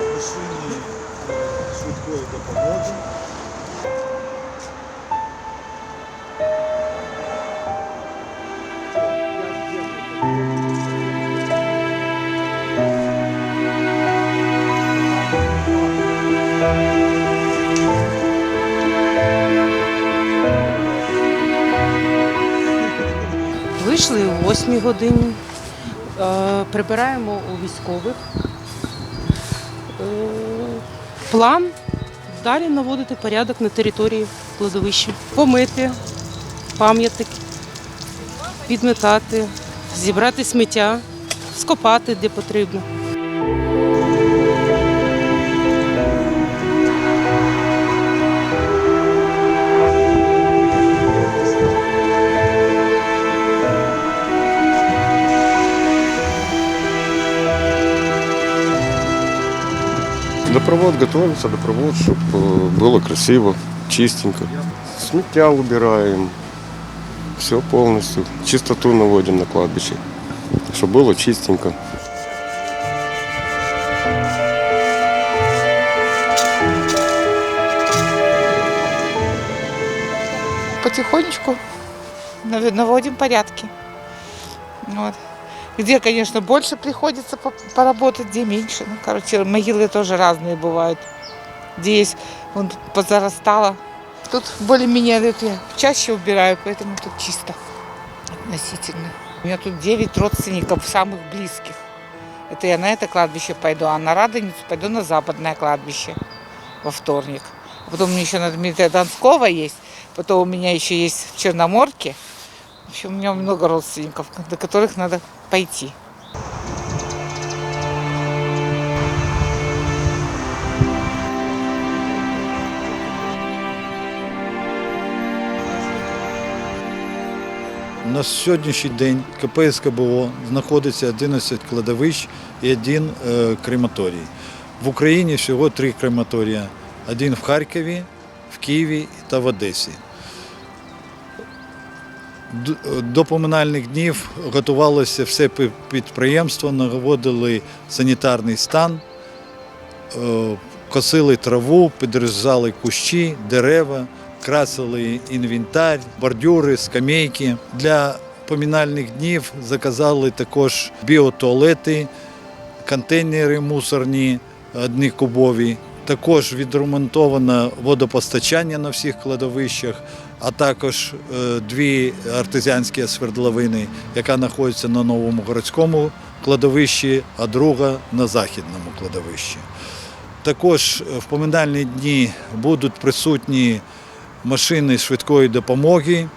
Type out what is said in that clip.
машині швидкої допомоги. Вийшли о 8 годині, е, прибираємо у військових. Е, План далі наводити порядок на території кладовища. Помити пам'ятник, підметати, зібрати сміття, скопати де потрібно. Допровод готовится, допровод, чтобы было красиво, чистенько. Сміття убираем, все полностью. Чистоту наводим на кладбище, чтобы было чистенько. потихонечку нав- наводим порядки. Вот. Где, конечно, больше приходится по- поработать, где меньше. Ну, короче, могилы тоже разные бывают. Где есть, вон позарастало. Тут более-менее я чаще убираю, поэтому тут чисто относительно. У меня тут 9 родственников, самых близких. Это я на это кладбище пойду, а на Радоницу пойду на западное кладбище во вторник. Потом у меня еще на Дмитрия Донского есть. Потом у меня еще есть в Черноморке. В у меня много родственников, до которых надо пойти. На сьогоднішній день КП СКБО знаходиться 11 кладовищ і один е, крематорій. В Україні всього три крематорія. Один в Харкові, в Києві та в Одесі. До поминальних днів готувалося все підприємство, наводили санітарний стан, е, косили траву, підрізали кущі, дерева, красили інвентар, бордюри, скамейки. Для поминальних днів заказали також біотуалети, контейнери мусорні, одникубові. Також відремонтовано водопостачання на всіх кладовищах, а також е, дві артезіанські свердловини, яка знаходиться на новому городському кладовищі, а друга на західному кладовищі. Також в поминальні дні будуть присутні машини швидкої допомоги,